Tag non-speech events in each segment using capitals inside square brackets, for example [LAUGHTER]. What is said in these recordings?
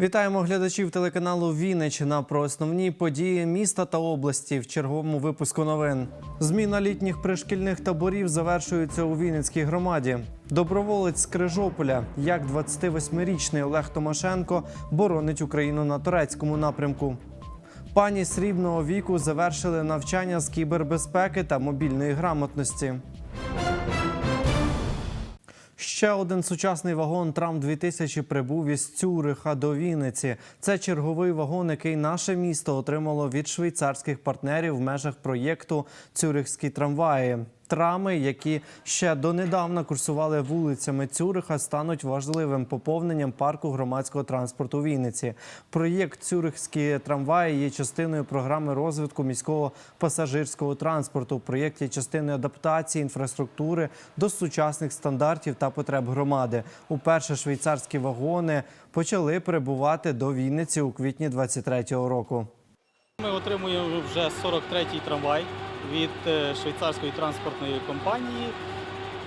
Вітаємо глядачів телеканалу Вінниччина про основні події міста та області в черговому випуску новин. Зміна літніх пришкільних таборів завершується у Вінницькій громаді. Доброволець з Крижополя, як 28-річний Олег Томашенко боронить Україну на турецькому напрямку. Пані срібного віку завершили навчання з кібербезпеки та мобільної грамотності. Ще один сучасний вагон Трам 2000 прибув із Цюриха до Вінниці. Це черговий вагон, який наше місто отримало від швейцарських партнерів в межах проєкту Цюрихські трамваї. Трами, які ще донедавна курсували вулицями Цюриха, стануть важливим поповненням парку громадського транспорту Вінниці. Проєкт Цюрихські трамваї є частиною програми розвитку міського пасажирського транспорту. Проєкт є частиною адаптації інфраструктури до сучасних стандартів та потреб громади. Уперше швейцарські вагони почали прибувати до Вінниці у квітні 23-го року. Ми отримуємо вже 43-й трамвай від е, швейцарської транспортної компанії.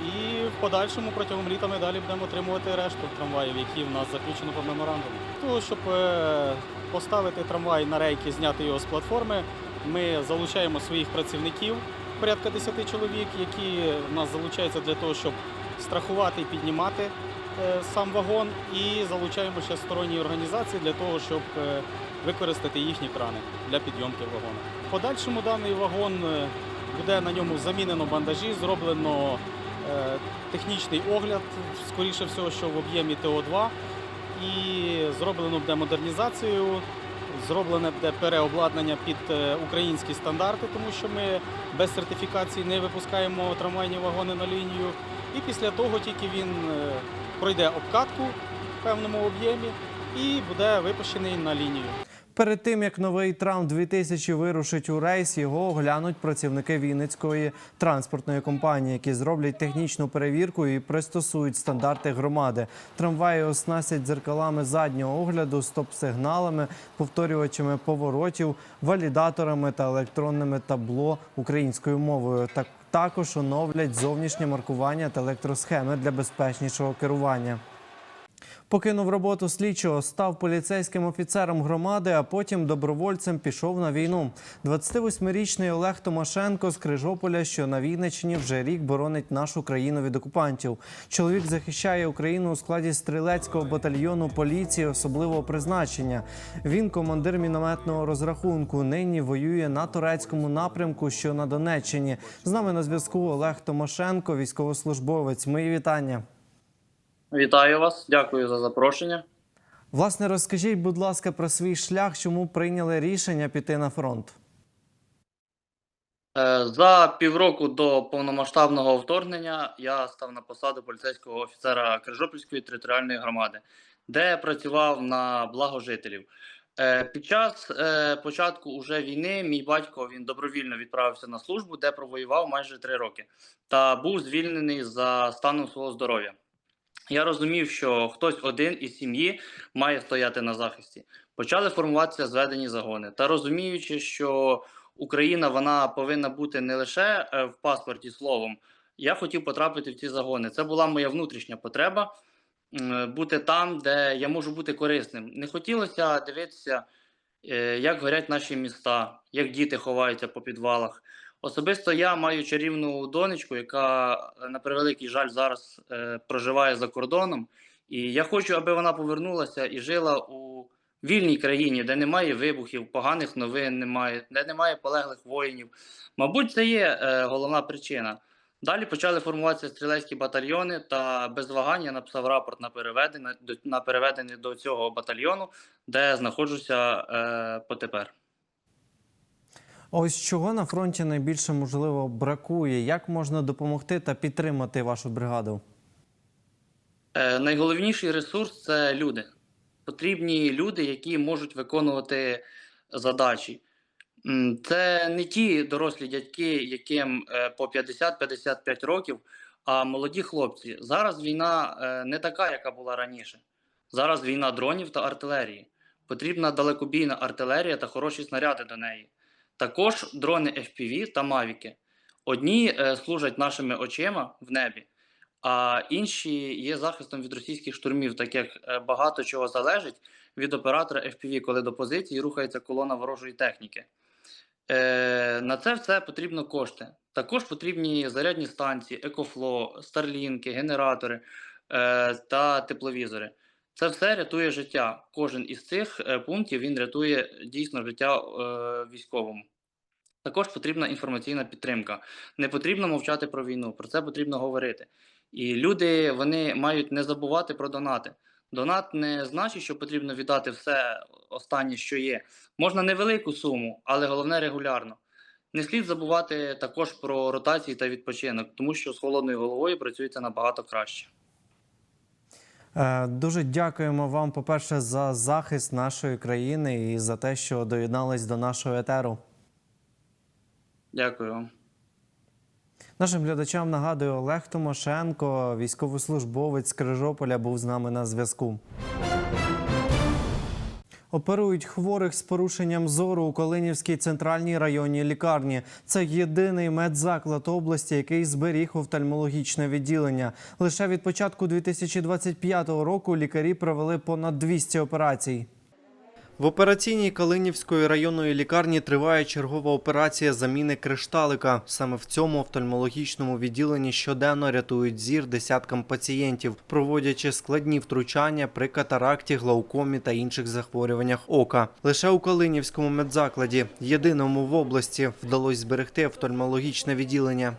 І в подальшому протягом літа ми далі будемо отримувати решту трамваїв, які в нас заключено по меморандуму. Того, щоб е, поставити трамвай на рейки, зняти його з платформи, ми залучаємо своїх працівників, порядка 10 чоловік, які в нас залучаються для того, щоб страхувати і піднімати е, сам вагон, і залучаємо ще сторонні організації для того, щоб використати їхні крани для підйомки вагона. В подальшому даний вагон е, буде на ньому замінено бандажі, зроблено е, технічний огляд, скоріше всього, що в об'ємі ТО2, і зроблено буде модернізацію, зроблене буде переобладнання під е, українські стандарти, тому що ми без сертифікації не випускаємо трамвайні вагони на лінію. І після того тільки він пройде обкатку в певному об'ємі і буде випущений на лінію. Перед тим як новий трам 2000 вирушить у рейс, його оглянуть працівники Вінницької транспортної компанії, які зроблять технічну перевірку і пристосують стандарти громади. Трамваї оснастять дзеркалами заднього огляду, стоп-сигналами, повторювачами поворотів, валідаторами та електронними табло українською мовою. Так також оновлять зовнішнє маркування та електросхеми для безпечнішого керування. Покинув роботу слідчого, став поліцейським офіцером громади, а потім добровольцем пішов на війну. 28-річний Олег Томашенко з Крижополя, що на Вінниччині вже рік боронить нашу країну від окупантів. Чоловік захищає Україну у складі стрілецького батальйону поліції особливого призначення. Він командир мінометного розрахунку. Нині воює на турецькому напрямку, що на Донеччині. З нами на зв'язку Олег Томашенко, військовослужбовець. Мої вітання. Вітаю вас, дякую за запрошення. Власне, розкажіть, будь ласка, про свій шлях, чому прийняли рішення піти на фронт. Е, За півроку до повномасштабного вторгнення я став на посаду поліцейського офіцера Крижопільської територіальної громади, де працював на благо жителів. Е, Під час е, початку уже війни мій батько він добровільно відправився на службу, де провоював майже три роки, та був звільнений за станом свого здоров'я. Я розумів, що хтось один із сім'ї має стояти на захисті. Почали формуватися зведені загони. Та розуміючи, що Україна вона повинна бути не лише е, в паспорті словом, я хотів потрапити в ці загони. Це була моя внутрішня потреба бути там, де я можу бути корисним. Не хотілося дивитися, е, як горять наші міста, як діти ховаються по підвалах. Особисто я маю чарівну донечку, яка, на превеликий жаль, зараз е, проживає за кордоном. І я хочу, аби вона повернулася і жила у вільній країні, де немає вибухів, поганих новин немає, де немає полеглих воїнів. Мабуть, це є е, головна причина. Далі почали формуватися стрілецькі батальйони, та без вагань я написав рапорт на переведення на переведення до цього батальйону, де знаходжуся е, потепер. Ось чого на фронті найбільше можливо бракує. Як можна допомогти та підтримати вашу бригаду? Е, найголовніший ресурс це люди. Потрібні люди, які можуть виконувати задачі. Це не ті дорослі дядьки, яким е, по 50-55 років, а молоді хлопці. Зараз війна е, не така, яка була раніше. Зараз війна дронів та артилерії. Потрібна далекобійна артилерія та хороші снаряди до неї. Також дрони FPV та мавіки. Одні е, служать нашими очима в небі, а інші є захистом від російських штурмів, так як е, багато чого залежить від оператора FPV, коли до позиції рухається колона ворожої техніки. Е, на це все потрібно кошти. Також потрібні зарядні станції, екофло, старлінки, генератори е, та тепловізори. Це все рятує життя. Кожен із цих е, пунктів він рятує дійсно життя е, військовому. Також потрібна інформаційна підтримка. Не потрібно мовчати про війну, про це потрібно говорити. І люди вони мають не забувати про донати. Донат не значить, що потрібно віддати все останнє, що є. Можна невелику суму, але головне регулярно. Не слід забувати також про ротації та відпочинок, тому що з холодною головою працюється набагато краще. Е, Дуже дякуємо вам, по-перше, за захист нашої країни і за те, що доєднались до нашого етеру. Дякую вам. Нашим глядачам нагадую Олег Томошенко, військовослужбовець Крижополя, був з нами на зв'язку. Оперують хворих з порушенням зору у Калинівській центральній районній лікарні. Це єдиний медзаклад області, який зберіг офтальмологічне відділення. Лише від початку 2025 року лікарі провели понад 200 операцій. В операційній Калинівської районної лікарні триває чергова операція заміни кришталика. Саме в цьому офтальмологічному відділенні щоденно рятують зір десяткам пацієнтів, проводячи складні втручання при катаракті, глаукомі та інших захворюваннях ока. Лише у Калинівському медзакладі, єдиному в області, вдалося зберегти офтальмологічне відділення.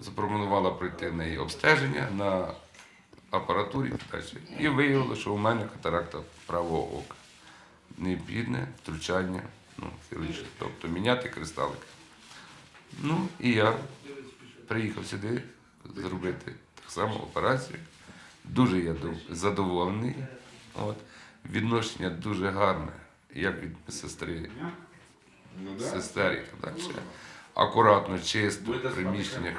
запропонувала пройти на її обстеження на апаратурі і далі. І виявило, що у мене катаракта правого ока. Необхідне втручання, ну, хірургічне, тобто міняти кристалик. Ну і я приїхав сюди зробити так само операцію. Дуже я задоволений. От. Відношення дуже гарне, як від сестри, сестер і так далі. Акуратно, чисто, в приміщеннях.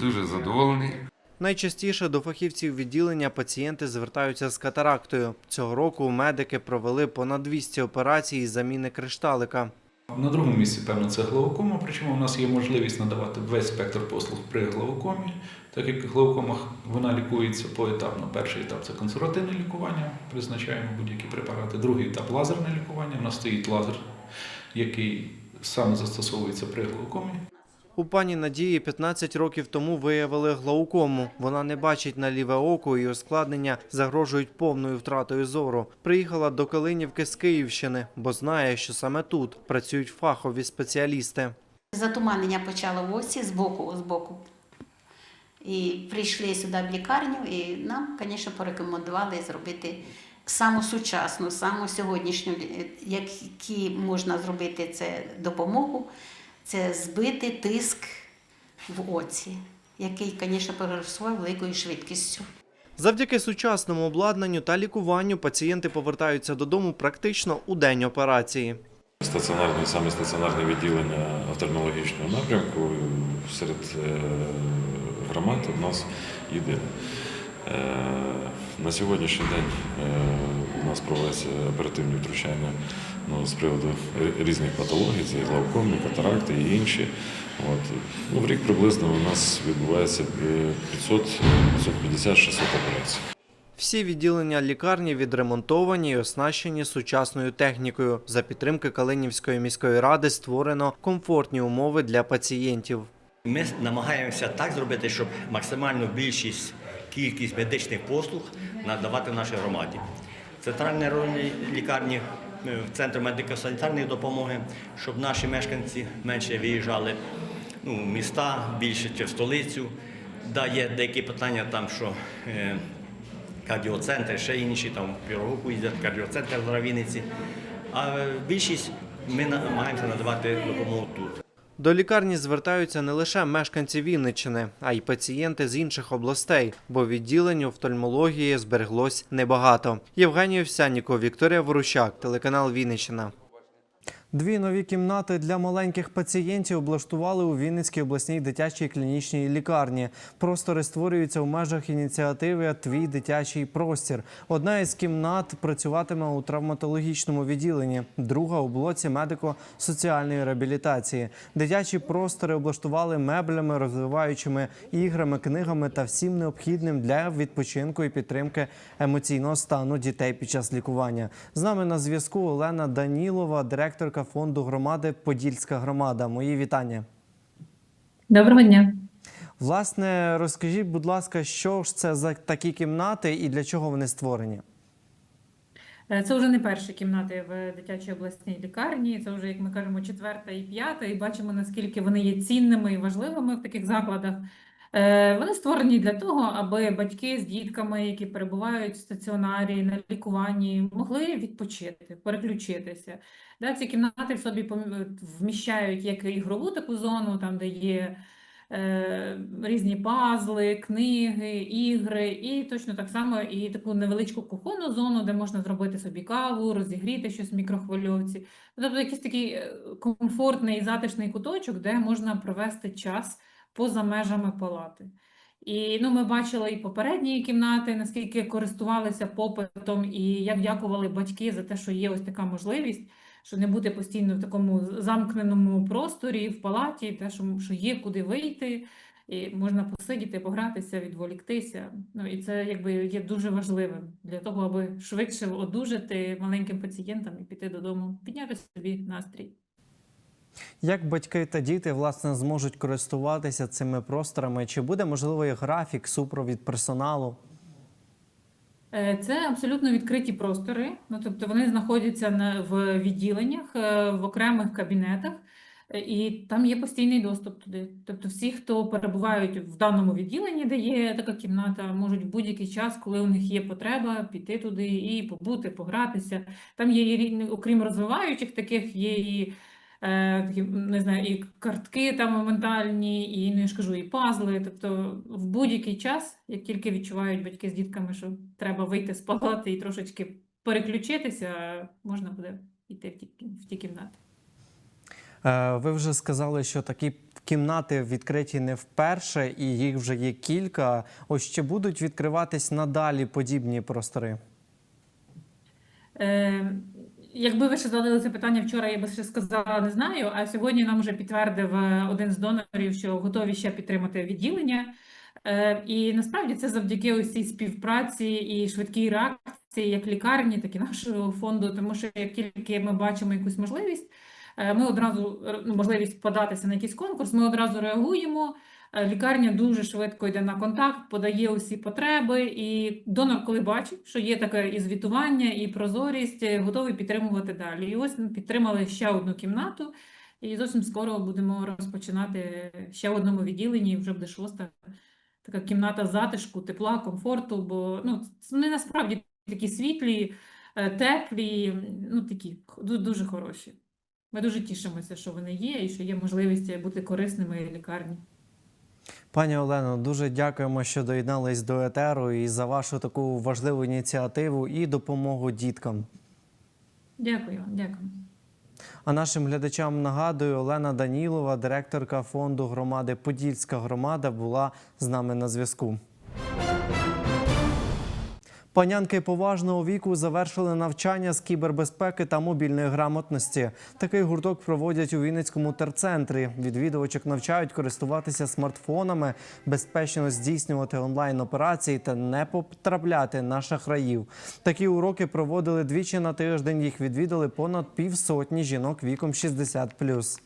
Дуже задоволений. Найчастіше до фахівців відділення пацієнти звертаються з катарактою. Цього року медики провели понад 200 операцій із заміни кришталика. На другому місці, певно, це глаукома, причому у нас є можливість надавати весь спектр послуг при глаукомі, так як глаукома вона лікується поетапно. Перший етап це консервативне лікування, призначаємо будь-які препарати. Другий етап лазерне лікування. У нас стоїть лазер, який саме застосовується при глаукомі. У пані Надії 15 років тому виявили глаукому. Вона не бачить на ліве око і ускладнення загрожують повною втратою зору. Приїхала до Калинівки з Київщини, бо знає, що саме тут працюють фахові спеціалісти. Затуманення почало в оці з боку, з боку. І прийшли сюди в лікарню, і нам, звісно, порекомендували зробити саму сучасну, саму сьогоднішню, які можна зробити це допомогу, це збити тиск в оці, який, звісно, переросла великою швидкістю. Завдяки сучасному обладнанню та лікуванню пацієнти повертаються додому практично у день операції. Стаціонарне, саме стаціонарне відділення офтальмологічного напрямку серед е, громад у нас єдине. Е, На сьогоднішній день е, у нас проводяться оперативні втручання ну, з приводу різних патологій, це і глаукоми, катаракти і інші. От. Ну, в рік приблизно у нас відбувається е, 500, 550-600 операцій. Всі відділення лікарні відремонтовані і оснащені сучасною технікою. За підтримки Калинівської міської ради створено комфортні умови для пацієнтів. Ми намагаємося так зробити, щоб максимальну більшість кількість медичних послуг надавати нашій громаді. Центральні районні лікарні, е, центр медико-санітарної допомоги, щоб наші мешканці менше виїжджали ну, в міста, більше чи в столицю. Да, є деякі питання там, що е, кардіоцентри, ще інші, там в Пірогуку їздять, кардіоцентр в Равіниці. А е, більшість ми намагаємося надавати допомогу тут. До лікарні звертаються не лише мешканці Вінниччини, а й пацієнти з інших областей, бо відділень офтальмології збереглось небагато. Євгеній Овсянніков, Вікторія Ворущак, телеканал Вінниччина. Дві нові кімнати для маленьких пацієнтів облаштували у Вінницькій обласній дитячій клінічній лікарні. Простори створюються у межах ініціативи Твій дитячий простір. Одна із кімнат працюватиме у травматологічному відділенні, друга у блоці медико-соціальної реабілітації. Дитячі простори облаштували меблями, розвиваючими іграми, книгами та всім необхідним для відпочинку і підтримки емоційного стану дітей під час лікування. З нами на зв'язку Олена Данілова, директорка фонду громади Подільська громада. Мої вітання. Доброго дня. Власне, розкажіть, будь ласка, що ж це за такі кімнати і для чого вони створені? Е, Це вже не перші кімнати в дитячій обласній лікарні. Це вже, як ми кажемо, четверта і п'ята. І бачимо, наскільки вони є цінними і важливими в таких закладах. Е, Вони створені для того, аби батьки з дітками, які перебувають в стаціонарі на лікуванні, могли відпочити, переключитися. Да, ці кімнати в собі вміщають як ігрову таку зону, там де є е, різні пазли, книги, ігри, і точно так само і таку невеличку кухонну зону, де можна зробити собі каву, розігріти щось в мікрохвильовці. Тобто якийсь такий е, комфортний, затишний куточок, де можна провести час поза межами палати. І ну, ми бачили і попередні кімнати, наскільки користувалися попитом, і як дякували батьки за те, що є ось така можливість що не бути постійно в такому замкненому просторі, в палаті, те, що, що є куди вийти, і можна посидіти, погратися, відволіктися. Ну, і це якби є дуже важливим для того, аби швидше одужати маленьким пацієнтам і піти додому, підняти собі настрій. Як батьки та діти власне зможуть користуватися цими просторами? Чи буде можливий графік, супровід персоналу? Е, Це абсолютно відкриті простори, ну тобто вони знаходяться в відділеннях, е, в окремих кабінетах, е, і там є постійний доступ туди. Тобто всі, хто перебувають в даному відділенні, де є така кімната, можуть в будь-який час, коли у них є потреба, піти туди і побути, погратися. Там є, окрім розвиваючих таких, є і такі, не знаю, і картки там моментальні, і ну, я ж кажу, і пазли. Тобто в будь-який час, як тільки відчувають батьки з дітками, що треба вийти з палати і трошечки переключитися, можна буде йти в ті, в ті кімнати. Е, Ви вже сказали, що такі кімнати відкриті не вперше, і їх вже є кілька. Ось чи будуть відкриватись надалі подібні простори? Е, якби ви ще задали це питання вчора, я би ще сказала, не знаю. А сьогодні нам вже підтвердив е, один з донорів, що готові ще підтримати відділення. Е, і насправді це завдяки ось цій співпраці і швидкій реакції як лікарні, так і нашого фонду. Тому що як тільки ми бачимо якусь можливість, е, ми одразу ну, можливість податися на якийсь конкурс, ми одразу реагуємо. Е, Лікарня дуже швидко йде на контакт, подає усі потреби, і донор, коли бачить, що є таке і звітування, і прозорість, е, готовий підтримувати далі. І ось ми підтримали ще одну кімнату, і зовсім скоро будемо розпочинати ще в одному відділенні, вже буде шоста така кімната затишку, тепла, комфорту. Бо ну, вони насправді такі світлі, е, теплі, ну такі ду- дуже хороші. Ми дуже тішимося, що вони є, і що є можливість бути корисними лікарні. Пані Олено, дуже дякуємо, що доєднались до етеру і за вашу таку важливу ініціативу і допомогу діткам. Дякую вам, дякую. А нашим глядачам нагадую, Олена Данілова, директорка фонду громади Подільська громада, була з нами на зв'язку. Панянки поважного віку завершили навчання з кібербезпеки та мобільної грамотності. Такий гурток проводять у Вінницькому терцентрі. Відвідувачок навчають користуватися смартфонами, безпечно здійснювати онлайн операції та не потрапляти на шахраїв. Такі уроки проводили двічі на тиждень. Їх відвідали понад півсотні жінок віком 60+.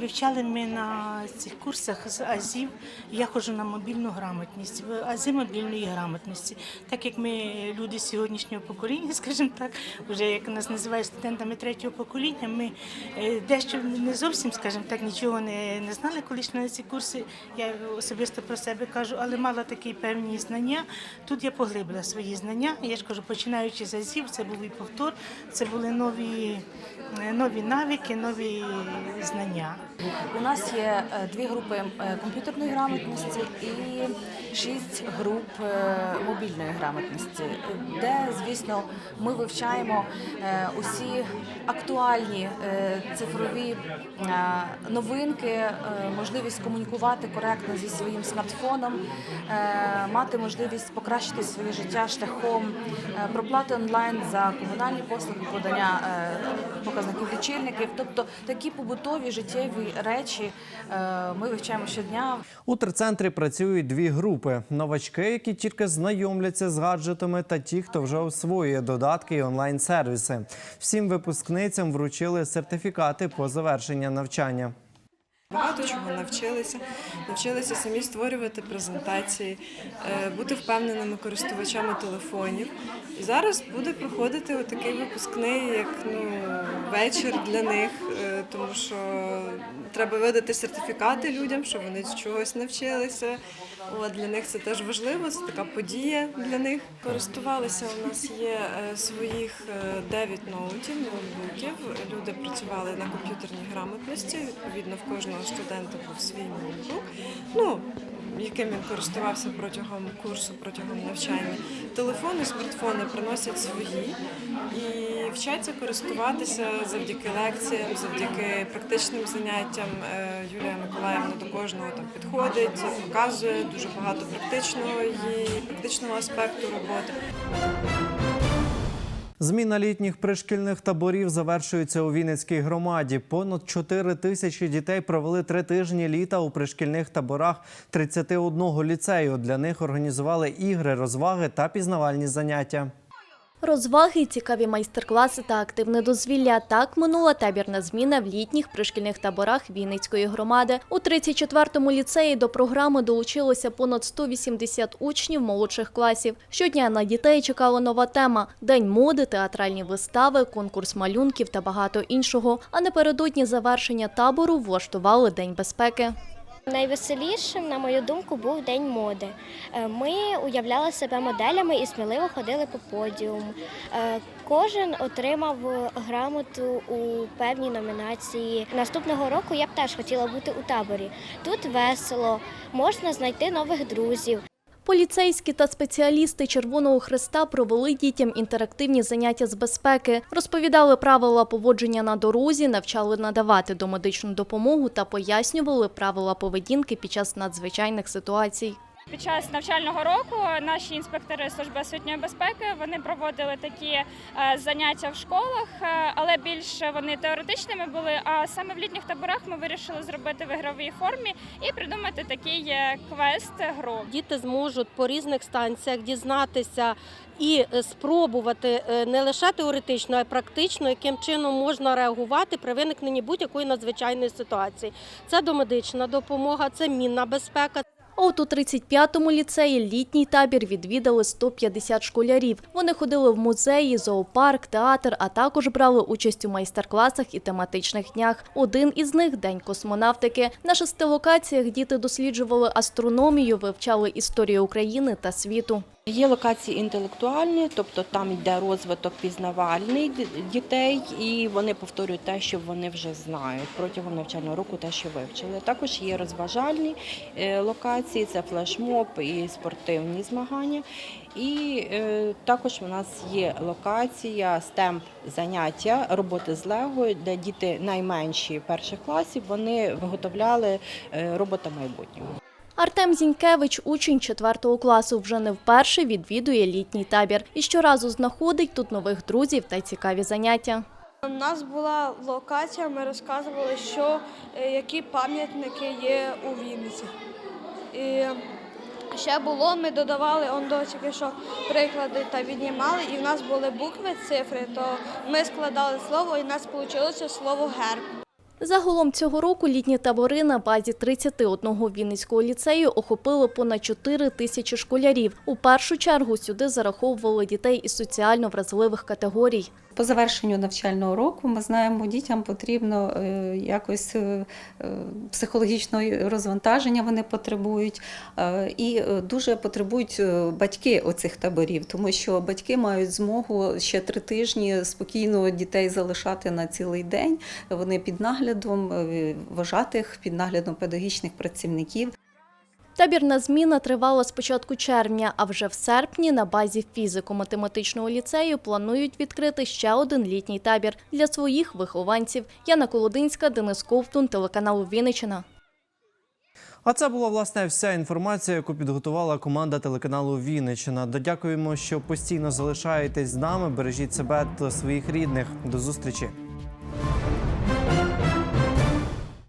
Вивчали ми на цих курсах з АЗів. Я ходжу на мобільну грамотність, ази мобільної грамотності. Так як ми люди сьогоднішнього покоління, [LAUGHS] скажімо так, вже як нас називають студентами третього покоління, ми е, дещо не зовсім, скажімо так, нічого не, не знали, коли на ці курси. Я особисто про себе кажу, але мала такі певні знання. Тут я поглибила свої знання. Я ж кажу, починаючи з АЗів, це був і повтор, це були нові, е, нові навики, нові знання. У нас є е, дві групи е, комп'ютерної грамотності і шість груп е, мобільної грамотності, де, звісно, ми вивчаємо усі актуальні цифрові новинки, можливість комунікувати коректно зі своїм смартфоном, мати можливість покращити своє життя шляхом проплати онлайн за комунальні послуги, подання показників лічильників, тобто такі побутові життєві речі е, ми вивчаємо щодня. У терцентрі працюють дві групи: новачки, які тільки знайомляться з гаджетами, та ті, хто вже освоює додатки і онлайн-сервіси. Всім випускницям вручили сертифікати по завершення навчання. Багато чого навчилися, навчилися самі створювати презентації, е, бути впевненими користувачами телефонів. І зараз буде проходити отакий випускний, як ну, вечір для них, е, тому що треба видати сертифікати людям, що вони чогось навчилися. От, для них це теж важливо, це така подія для них. Користувалися у нас є е, своїх 9 ноутів, ноутбуків. Люди працювали на комп'ютерній грамотності. Відповідно, в кожного студента був свій ноутбук. Ну, яким він користувався протягом курсу, протягом навчання. Телефони, смартфони приносять свої і вчаться користуватися завдяки лекціям, завдяки практичним заняттям. Е, Юлія Миколаївна до кожного там підходить, показує дуже багато практичного її практичного аспекту роботи. Зміна літніх пришкільних таборів завершується у Вінницькій громаді. Понад 4 тисячі дітей провели три тижні літа у пришкільних таборах 31 ліцею. Для них організували ігри, розваги та пізнавальні заняття. Розваги, цікаві майстер-класи та активне дозвілля. Так минула табірна зміна в літніх пришкільних таборах Вінницької громади. У 34-му ліцеї до програми долучилося понад 180 учнів молодших класів. Щодня на дітей чекала нова тема: день моди, театральні вистави, конкурс малюнків та багато іншого. А напередодні завершення табору влаштували день безпеки. Найвеселішим, на мою думку, був день моди. Е, Ми уявляли себе моделями і сміливо ходили по подіуму. Е, Кожен отримав грамоту у певній номінації. Наступного року я б теж хотіла бути у таборі. Тут весело, можна знайти нових друзів. Поліцейські та спеціалісти Червоного Христа провели дітям інтерактивні заняття з безпеки, розповідали правила поводження на дорозі, навчали надавати домедичну допомогу та пояснювали правила поведінки під час надзвичайних ситуацій. Під час навчального року наші інспектори служби освітньої безпеки вони проводили такі е, заняття в школах, е, але більше вони теоретичними були. А саме в літніх таборах ми вирішили зробити в ігровій формі і придумати такий е, квест гру. Діти зможуть по різних станціях дізнатися і спробувати не лише теоретично, а й практично, яким чином можна реагувати при виникненні будь-якої надзвичайної ситуації. Це домедична допомога, це мінна безпека. От у 35-му ліцеї літній табір відвідали 150 школярів. Вони ходили в музеї, зоопарк, театр, а також брали участь у майстер-класах і тематичних днях. Один із них день космонавтики. На шести локаціях діти досліджували астрономію, вивчали історію України та світу. Є локації інтелектуальні, тобто там йде розвиток пізнавальний дітей, і вони повторюють те, що вони вже знають протягом навчального року, те, що вивчили. Також є розважальні е, локації, це флешмоб і спортивні змагання. І е, також у нас є локація STEM заняття роботи з Лего, де діти найменші перших класів вони виготовляли е, робота майбутнього. Артем Зінькевич, учень 4 класу, вже не вперше відвідує літній табір і щоразу знаходить тут нових друзів та цікаві заняття. У нас була локація, ми розказували, що е, які пам'ятники є у Вінниці. І ще було, ми додавали он до тільки що приклади та віднімали, і в нас були букви, цифри, то ми складали слово, і в нас вийшло слово герб. Загалом цього року літні табори на базі 31 Вінницького ліцею охопили понад 4 тисячі школярів. У першу чергу сюди зараховували дітей із соціально вразливих категорій. По завершенню навчального року ми знаємо, дітям потрібно е, якось е, е, психологічного розвантаження вони потребують, і дуже потребують батьки оцих таборів, тому що батьки мають змогу ще три тижні спокійно дітей залишати на цілий день. Вони під наглядом е, вважатих, під наглядом педагогічних працівників. Табірна зміна тривала з початку червня, а вже в серпні на базі фізико-математичного ліцею планують відкрити ще один літній табір для своїх вихованців. Яна Колодинська, Денис Ковтун, телеканал Вінниччина. А це була власне вся інформація, яку підготувала команда телеканалу Вінниччина. Додякуємо, що постійно залишаєтесь з нами. Бережіть себе та своїх рідних. До зустрічі.